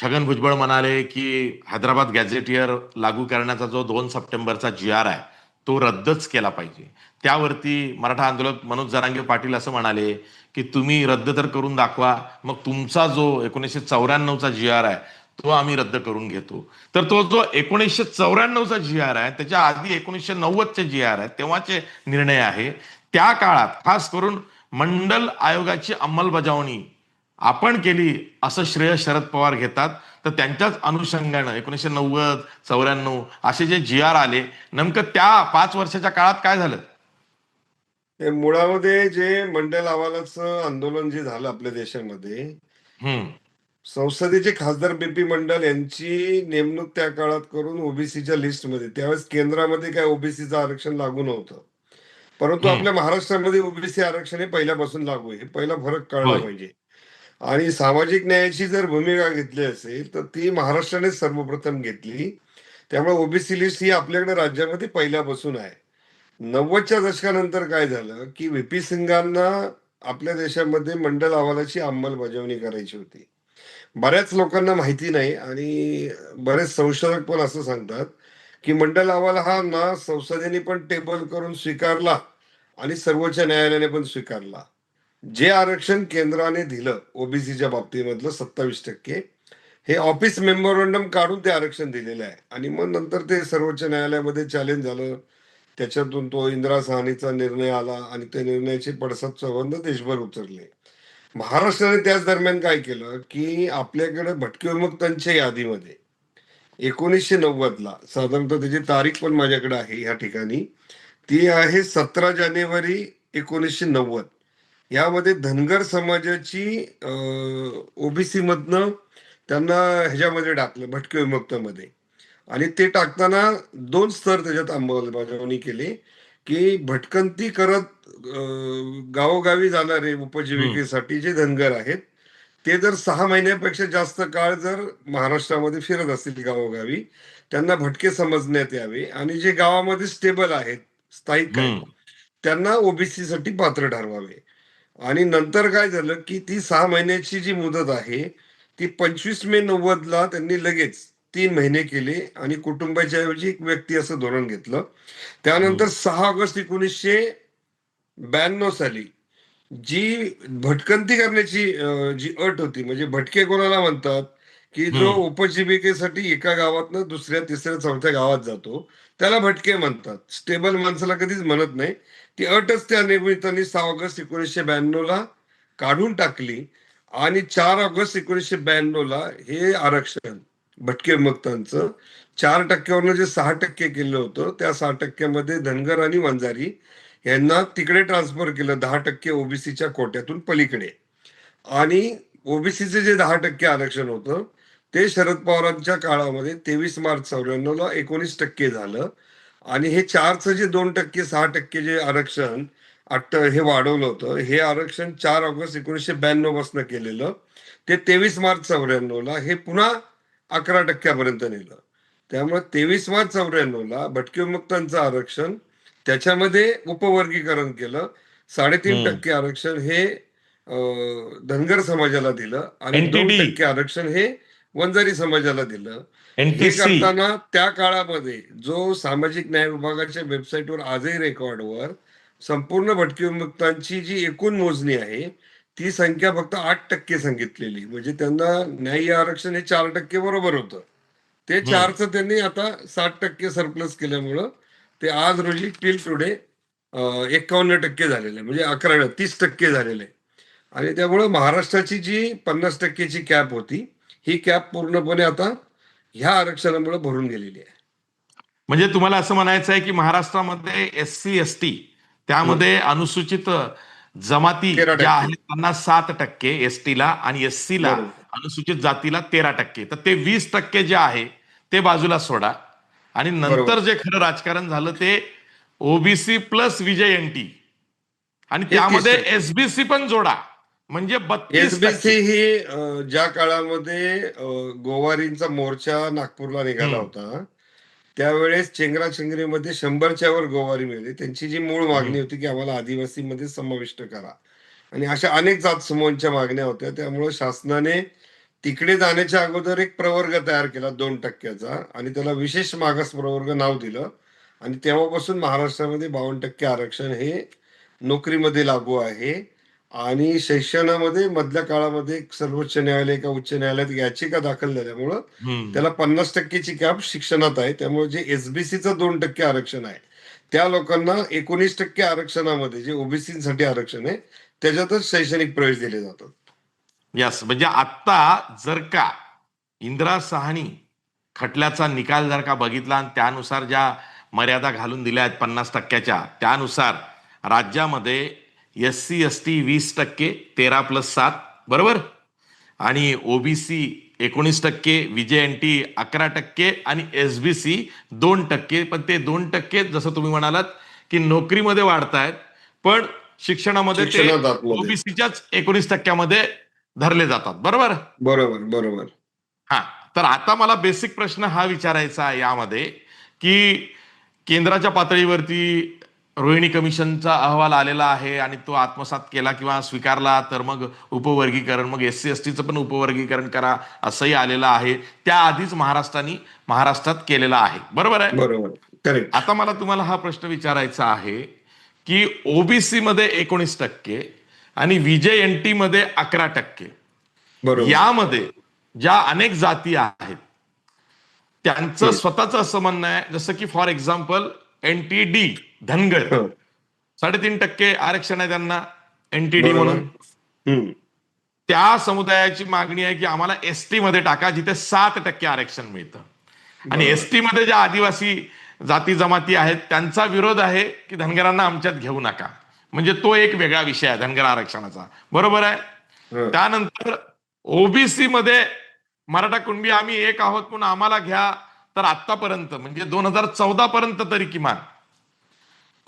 छगन भुजबळ म्हणाले की हैदराबाद गॅझेटियर लागू करण्याचा जो दोन सप्टेंबरचा जी आर आहे तो रद्दच केला पाहिजे. त्यावरती मराठा आंदोलक मनोज जरांगे पाटील असं म्हणाले की तुम्ही रद्द तर करून दाखवा मग तुमचा जो एकोणीसशे चौऱ्याण्णवचा जी आर आहे तो आम्ही रद्द करून घेतो. तर तो जो एकोणीसशे चौऱ्याण्णवचा जी आर आहे त्याच्या आधी एकोणीसशे नव्वदचे जी आर आहे तेव्हाचे निर्णय आहे. त्या काळात खास करून मंडल आयोगाची अंमलबजावणी आपण केली असं श्रेय शरद पवार घेतात तर त्यांच्याच अनुषंगानं एकोणीसशे नव्वद चौऱ्याण्णव असे जे जी आर आले नेमकं त्या पाच वर्षाच्या काळात काय झालं मुळामध्ये जे मंडल अहवालाचं आंदोलन जे झालं आपल्या देशामध्ये संसदेचे खासदार बीपी मंडल यांची नेमणूक त्या काळात करून ओबीसीच्या लिस्टमध्ये त्यावेळेस केंद्रामध्ये काय ओबीसीचं आरक्षण लागू नव्हतं परंतु. आपल्या महाराष्ट्रामध्ये ओबीसी आरक्षण हे पहिल्यापासून लागू आहे हे पहिला फरक कळला. पाहिजे आणि सामाजिक न्यायाची जर भूमिका घेतली असेल तर ती महाराष्ट्राने सर्वप्रथम घेतली. त्यामुळे ओबीसी लिस्ट ही आपल्याकडे राज्यामध्ये पहिल्यापासून आहे. नव्वदच्या दशकानंतर काय झालं की व्ही सिंगांना आपल्या देशामध्ये मंडल अहवालाची अंमलबजावणी करायची होती. बऱ्याच लोकांना माहिती नाही आणि बरेच संशोधक पण असं सांगतात की मंडल अहवाल हा ना संसदेने पण टेबल करून स्वीकारला आणि सर्वोच्च न्यायालयाने पण स्वीकारला. जे आरक्षण केंद्राने दिलं ओबीसीच्या बाबतीमधलं सत्तावीस टक्के हे ऑफिस मेमोरंडम काढून ते आरक्षण दिलेलं आहे. आणि मग नंतर ते सर्वोच्च न्यायालयामध्ये चॅलेंज झालं. त्याच्यातून तो इंदिरा सहानीचा निर्णय आला आणि त्या निर्णयाचे पडसाद संबंध देशभर उतरले. महाराष्ट्राने त्याच दरम्यान काय केलं की आपल्याकडे भटके विमुक्तांच्या यादीमध्ये एकोणीसशे नव्वदला साधारणतः त्याची तारीख पण माझ्याकडे आहे या ठिकाणी ती आहे सतरा जानेवारी एकोणीसशे नव्वद. यामध्ये धनगर समाजाची ओबीसी मधनं त्यांना ह्याच्यामध्ये टाकलं भटके विमुक्तमध्ये. आणि ते टाकताना दोन स्तर त्याच्यात अंमलबजावणी केली की भटकंती करत गावोगावी जाणारे उपजीविकेसाठी जे धनगर आहेत ते जर सहा महिन्यापेक्षा जास्त काळ जर महाराष्ट्रामध्ये फिरत असतील गावोगावी त्यांना भटके समजण्यात यावे. आणि जे गावामध्ये स्टेबल आहेत स्थायिक. त्यांना ओबीसी साठी पात्र ठरवावे. आणि नंतर काय झालं की ती सहा महिन्याची जी मुदत आहे ती पंचवीस मे नव्वद ला त्यांनी लगेच तीन महिने केले आणि कुटुंबाच्या ऐवजी एक व्यक्ती असं धोरण घेतलं. त्यानंतर सहा ऑगस्ट एकोणीसशे ब्याण्णव साली जी भटकंती करण्याची जी अट होती म्हणजे भटके कोणाला म्हणतात? की जो. उपजीविकेसाठी एका गावातनं दुसऱ्या तिसऱ्या चौथ्या गावात जातो त्याला भटके म्हणतात. स्टेबल माणसाला कधीच म्हणत नाही. ती अटच त्या निमित्ताने सहा ऑगस्ट एकोणीसशे ब्याण्णव ला काढून टाकली आणि चार ऑगस्ट एकोणीसशे ब्याण्णव ला हे आरक्षण भटके विमुक्तांचं चार टक्क्यावरनं जे सहा टक्के केलं होतं त्या सहा टक्क्यामध्ये धनगर आणि वंजारी यांना तिकडे ट्रान्सफर केलं दहा टक्के ओबीसीच्या कोट्यातून पलीकडे. आणि ओबीसीचे जे दहा टक्के आरक्षण होतं ते शरद पवारांच्या काळामध्ये तेवीस मार्च चौऱ्याण्णव ला एकोणीस टक्के झालं. आणि हे चारचं जे दोन टक्के सहा टक्के जे आरक्षण अट्ट हे वाढवलं होतं हे आरक्षण चार ऑगस्ट एकोणीसशे ब्याण्णवपासून केलेलं. ते तेवीस मार्च चौऱ्याण्णव ला हे पुन्हा अकरा टक्क्यापर्यंत नेलं. त्यामुळे तेवीस मार्च चौऱ्याण्णव ला भटके विमुक्तांचं आरक्षण त्याच्यामध्ये उपवर्गीकरण केलं. साडेतीन. टक्के आरक्षण हे धनगर समाजाला दिलं. आणि दोन. टक्के आरक्षण हे वंजारी समाजाला दिलं. हे करताना त्या काळामध्ये जो सामाजिक न्याय विभागाच्या वेबसाईटवर आजही रेकॉर्डवर संपूर्ण भटके जी एकूण मोजणी आहे ती संख्या फक्त आठ टक्के सांगितलेली. म्हणजे त्यांना न्याय्य आरक्षण हे चार टक्के बरोबर होतं. ते. चारचं त्यांनी आता साठ टक्के सरप्लस केल्यामुळं ते आज रोजी टिल टुडे एकावन्न टक्के झालेलं म्हणजे अकरा तीस टक्के झालेले आणि त्यामुळं महाराष्ट्राची जी पन्नास टक्केची कॅप होती ही कॅप पूर्णपणे आता ह्या आरक्षणामुळे भरून गेलेली आहे म्हणजे तुम्हाला असं म्हणायचं आहे की महाराष्ट्रामध्ये एस सी एस टी त्यामध्ये अनुसूचित जमाती. ज्या आहेत त्यांना सात टक्के एस ला आणि एस ला बरोबर. अनुसूचित जातीला तेरा टक्के तर ते वीस टक्के जे आहे ते बाजूला सोडा आणि नंतर. जे खरं राजकारण झालं ते ओबीसी प्लस विजय एनटी आणि हे त्यामध्ये. एसबीसी पण जोडा म्हणजे बत्तीस एसबीसी ही ज्या काळामध्ये गोवारींचा मोर्चा नागपूरला निघाला. होता त्यावेळेस चेंगराचेंगरीमध्ये शंभरच्या वर गोवारी मिळाली. त्यांची जी मूळ मागणी होती की आम्हाला आदिवासीमध्ये समाविष्ट करा. आणि अशा अनेक जात समूहांच्या मागण्या होत्या. त्यामुळे शासनाने तिकडे जाण्याच्या अगोदर एक प्रवर्ग तयार केला दोन टक्क्याचा. आणि त्याला विशेष मागास प्रवर्ग नाव दिलं. आणि तेव्हापासून महाराष्ट्रामध्ये बावन्न टक्के आरक्षण हे नोकरीमध्ये लागू आहे. आणि शिक्षणामध्ये मधल्या काळामध्ये सर्वोच्च न्यायालय का उच्च न्यायालयात याचिका दाखल झाल्यामुळं. त्याला पन्नास टक्केची कॅप शिक्षणात आहे त्यामुळे जे एसबीसीचं दोन टक्के आरक्षण आहे त्या लोकांना एकोणीस टक्के आरक्षणामध्ये जे ओबीसीसाठी आरक्षण आहे त्याच्यातच शैक्षणिक प्रवेश दिले जातात यस म्हणजे आत्ता जर का इंदिरा साहनी खटल्याचा निकाल जर का बघितला आणि त्यानुसार ज्या मर्यादा घालून दिल्या आहेत पन्नास टक्क्याच्या त्यानुसार राज्यामध्ये एस सी एस टी वीस टक्के तेरा प्लस सात बरोबर? आणि ओबीसी एकोणीस टक्के विजय एन टी अकरा टक्के आणि एस बी सी दोन टक्के. पण ते दोन टक्के जसं तुम्ही म्हणालात की नोकरीमध्ये वाढतायत पण शिक्षणामध्ये ते. ओबीसीच्याच एकोणीस टक्क्यामध्ये धरले जातात. बरोबर? बरोबर बरोबर. हा. तर आता मला बेसिक प्रश्न हा विचारायचा यामध्ये की केंद्राच्या पातळीवरती रोहिणी कमिशनचा अहवाल आलेला आहे आणि तो आत्मसात केला किंवा स्वीकारला तर मग उपवर्गीकरण मग एस सी एस टीचं पण उपवर्गीकरण करा असंही आलेलं आहे. त्याआधीच महाराष्ट्राने महाराष्ट्रात केलेलं आहे. बरोबर आहे? बरोबर. करेक्ट आता मला तुम्हाला हा प्रश्न विचारायचा आहे की ओबीसी मध्ये एकोणीस टक्के आणि विजय एन टी मध्ये अकरा टक्के. यामध्ये ज्या अनेक जाती आहेत त्यांचं स्वतःच असं म्हणणं आहे जसं की for example N T D. Dhangar हं. साडेतीन टक्के आरक्षण आहे त्यांना एन टी डी बरोबर. म्हणून. त्या समुदायाची मागणी आहे की आम्हाला एस टी मध्ये टाका जिथे सात टक्के आरक्षण मिळतं आणि बरोबर. एस टी मध्ये ज्या आदिवासी जाती जमाती आहेत त्यांचा विरोध आहे की धनगरांना आमच्यात घेऊ नका म्हणजे तो एक वेगळा विषय आहे धनगर आरक्षणाचा बरोबर आहे हं. त्यानंतर ओबीसी मध्ये मराठा कुणबी आम्ही एक आहोत म्हणून आम्हाला घ्या तर आतापर्यंत म्हणजे दोन हजार चौदा पर्यंत तरी किमान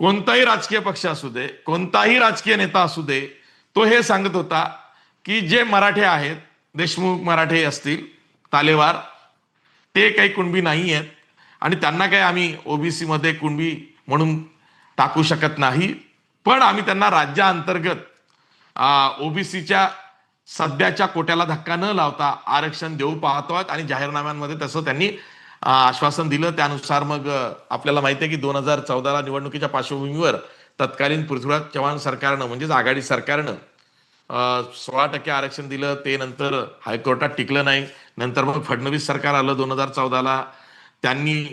कोणताही राजकीय पक्ष असू दे कोणताही राजकीय नेता असू दे तो हे सांगत होता की जे मराठे आहेत देशमुख मराठे असतील तालेवार ते काही कुणबी नाही आहेत आणि त्यांना काही आम्ही ओबीसी मध्ये कुणबी म्हणून टाकू शकत नाही. पण आम्ही त्यांना राज्याअंतर्गत ओबीसीच्या सध्याच्या कोट्याला धक्का न लावता आरक्षण देऊ पाहतो आणि जाहीरनाम्यांमध्ये तसं त्यांनी आश्वासन दिलं. त्यानुसार मग आपल्याला माहिती आहे की दोन हजार चौदाला निवडणुकीच्या पार्श्वभूमीवर तत्कालीन पृथ्वीराज चव्हाण सरकारनं म्हणजेच आघाडी सरकारनं सोळा टक्के आरक्षण दिलं. ते नंतर हायकोर्टात टिकलं नाही. नंतर मग फडणवीस सरकार आलं दोन हजार चौदाला. त्यांनी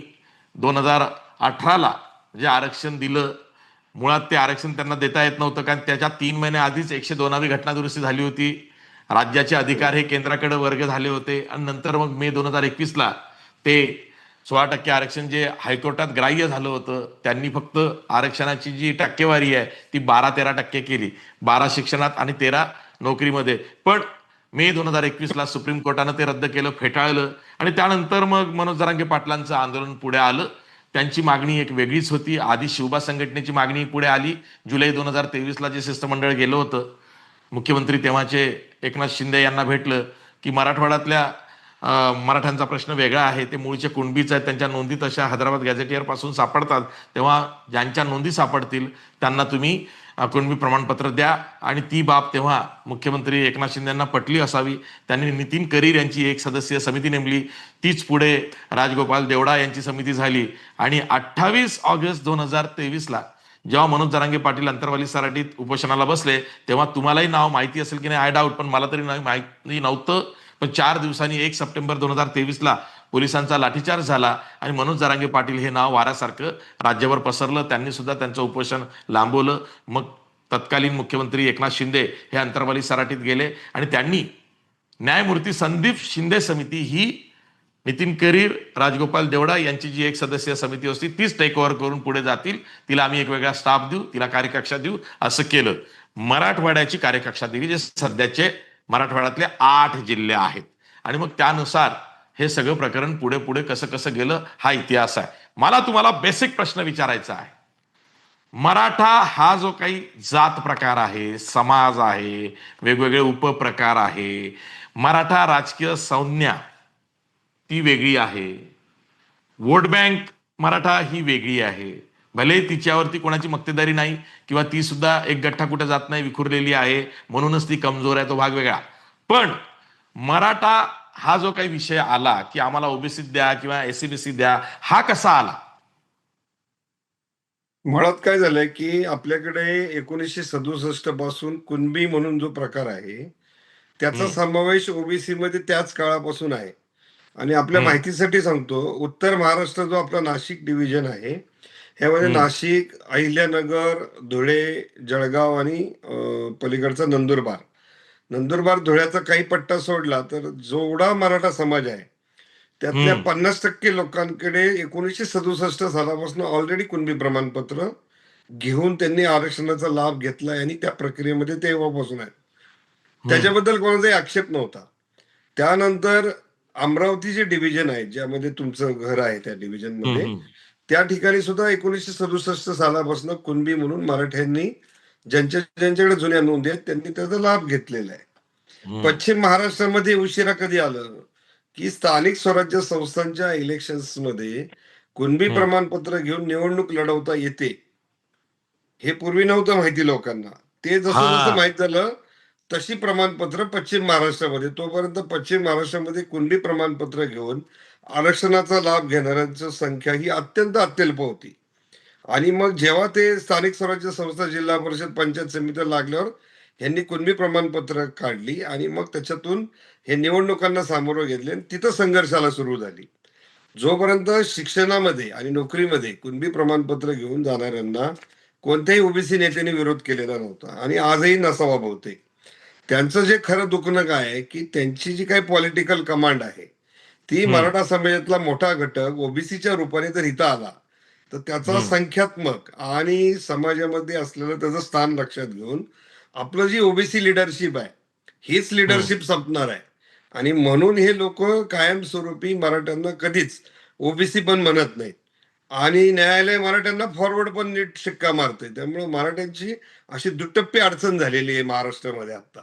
दोन हजार अठराला जे आरक्षण दिलं मुळात ते आरक्षण त्यांना देता येत नव्हतं. कारण त्याच्या तीन महिने आधीच एकशे दोनावी घटना दुरुस्ती झाली होती. राज्याचे अधिकार हे केंद्राकडे वर्ग झाले होते. आणि नंतर मग मे दोन हजार एकवीसला ते सोळा टक्के आरक्षण जे हायकोर्टात ग्राह्य झालं होतं त्यांनी फक्त आरक्षणाची जी टक्केवारी आहे ती बारा तेरा टक्के केली. बारा शिक्षणात आणि तेरा नोकरीमध्ये. पण मे दोन हजार एकवीसला सुप्रीम कोर्टानं ते रद्द केलं फेटाळलं. आणि त्यानंतर मग मनोज जरांगे पाटलांचं आंदोलन पुढे आलं. त्यांची मागणी एक वेगळीच होती. आधी शिवबा संघटनेची मागणी पुढे आली. जुलै दोन हजार तेवीसला जे शिष्टमंडळ गेलं होतं मुख्यमंत्री तेव्हाचे एकनाथ शिंदे यांना भेटलं की मराठवाड्यातल्या मराठ्यांचा प्रश्न वेगळा आहे. ते मूळचे कुणबीच आहेत. त्यांच्या नोंदी तशा हैदराबाद गॅझेटियरपासून सापडतात. तेव्हा ज्यांच्या नोंदी सापडतील त्यांना तुम्ही कुणबी प्रमाणपत्र द्या. आणि ती बाब तेव्हा मुख्यमंत्री एकनाथ शिंदेंना पटली असावी. त्यांनी नितीन करीर यांची एक सदस्यीय समिती नेमली. तीच पुढे राजगोपाल देवडा यांची समिती झाली. आणि अठ्ठावीस ऑगस्ट दोन हजार तेवीसला जेव्हा मनोज जरांगे पाटील अंतरवाली सराटीत उपोषणाला बसले तेव्हा तुम्हालाही नाव माहिती असेल की नाही? आय डाऊट पण मला तरी माहिती नव्हतं. पण चार दिवसांनी एक सप्टेंबर दोन हजार तेवीसला पोलिसांचा लाठीचार्ज झाला आणि मनोज जरांगे पाटील हे नाव वाऱ्यासारखं राज्यभर पसरलं. त्यांनी सुद्धा त्यांचं उपोषण लांबवलं. मग तत्कालीन मुख्यमंत्री एकनाथ शिंदे हे अंतरवाली सराटीत गेले आणि त्यांनी न्यायमूर्ती संदीप शिंदे समिती ही नितीन करीर राजगोपाल देवडा यांची जी एक सदस्यीय समिती असती तीच टेक ओव्हर करून पुढे जातील. तिला आम्ही एक वेगळा स्टाफ देऊ तिला कार्यकक्षा देऊ असं केलं. मराठवाड्याची कार्यकक्षा दिली जे सध्याचे मराठवाड्यातले आठ जिल्हे आहेत. आणि मग त्यानुसार हे सगळं प्रकरण पुढे पुढे कसं कसं गेलं हा इतिहास आहे. मला तुम्हाला बेसिक प्रश्न विचारायचा आहे. मराठा हा जो काही जात प्रकार आहे समाज आहे वेगवेगळे उपप्रकार आहे मराठा राजकीय संज्ञा ती वेगळी आहे. वोट बँक मराठा ही वेगळी आहे. भले तिच्यावरती कोणाची मक्तेदारी नाही किंवा ती सुद्धा एक गठ्ठा कुठे जात नाही विखुरलेली आहे म्हणूनच ती कमजोर आहे तो भाग वेगळा पण मराठा हा जो काही विषय आला की आम्हाला ओबीसी द्या किंवा एसीबीसी द्या हा कसा आला मुळात काय झालंय की आपल्याकडे एकोणीसशे सदुसष्टपासून कुणबी म्हणून जो प्रकार आहे त्याचा. समावेश ओबीसी मध्ये त्याच काळापासून आहे आणि आपल्या. माहितीसाठी सांगतो उत्तर महाराष्ट्र जो आपला नाशिक डिव्हिजन आहे ह्यामध्ये हम्म. नाशिक अहिल्यानगर धुळे जळगाव आणि पलीकडचा नंदुरबार नंदुरबार धुळ्याचा काही पट्टा सोडला तर जेवढा मराठा समाज आहे त्यातल्या. पन्नास टक्के लोकांकडे एकोणीसशे सदुसष्ट सालापासून ऑलरेडी कुणबी प्रमाणपत्र घेऊन त्यांनी आरक्षणाचा लाभ घेतलाय आणि त्या प्रक्रियेमध्ये तेव्हापासून आहे त्याच्याबद्दल कोणाचाही आक्षेप नव्हता त्यानंतर अमरावती जे डिव्हिजन आहे ज्यामध्ये तुमचं घर आहे त्या डिव्हिजनमध्ये. त्या ठिकाणी सुद्धा एकोणीसशे सदुसष्ट सालापासून कुणबी म्हणून मराठ्यांनी ज्यांच्या ज्यांच्याकडे जुन्या नोंदी आहेत त्यांनी त्याचा लाभ घेतलेला आहे. पश्चिम महाराष्ट्रामध्ये उशिरा कधी आलं की स्थानिक स्वराज्य संस्थांच्या इलेक्शन्समध्ये कुणबी. प्रमाणपत्र घेऊन निवडणूक लढवता येते हे पूर्वी नव्हतं माहिती लोकांना ते जसं. जसं माहीत झालं तशी प्रमाणपत्र पश्चिम महाराष्ट्रामध्ये तोपर्यंत पश्चिम महाराष्ट्रामध्ये कुणबी प्रमाणपत्र घेऊन आरक्षणाचा लाभ घेणाऱ्यांची संख्या ही अत्यंत अत्यल्प होती. आणि मग जेव्हा ते स्थानिक स्वराज्य संस्था जिल्हा परिषद पंचायत समित्या लागल्यावर यांनी कुणबी प्रमाणपत्र काढली आणि मग त्याच्यातून हे निवडणुकांना सामोरं घेतले आणि तिथं संघर्षाला सुरू झाली. जोपर्यंत शिक्षणामध्ये आणि नोकरीमध्ये कुणबी प्रमाणपत्र घेऊन जाणाऱ्यांना कोणत्याही ओबीसी नेत्याने विरोध केलेला नव्हता आणि आजही नसावा बहुतेक. त्यांचं जे खरं दुखणं काय आहे की त्यांची जी काही पॉलिटिकल कमांड आहे ती. मराठा समाजातला मोठा घटक ओबीसीच्या रूपाने जर इथं आला. तर त्याचा. संख्यात्मक आणि समाजामध्ये असलेलं त्याचं स्थान लक्षात घेऊन आपलं जी ओबीसी लिडरशिप आहे हीच लिडरशिप संपणार आहे. आणि म्हणून हे लोक कायमस्वरूपी मराठ्यांना कधीच ओबीसी पण म्हणत नाहीत. आणि न्यायालय मराठ्यांना फॉरवर्ड पण नीट शिक्का मारते त्यामुळे मराठ्यांची अशी दुटप्पी अडचण झालेली आहे महाराष्ट्रामध्ये आता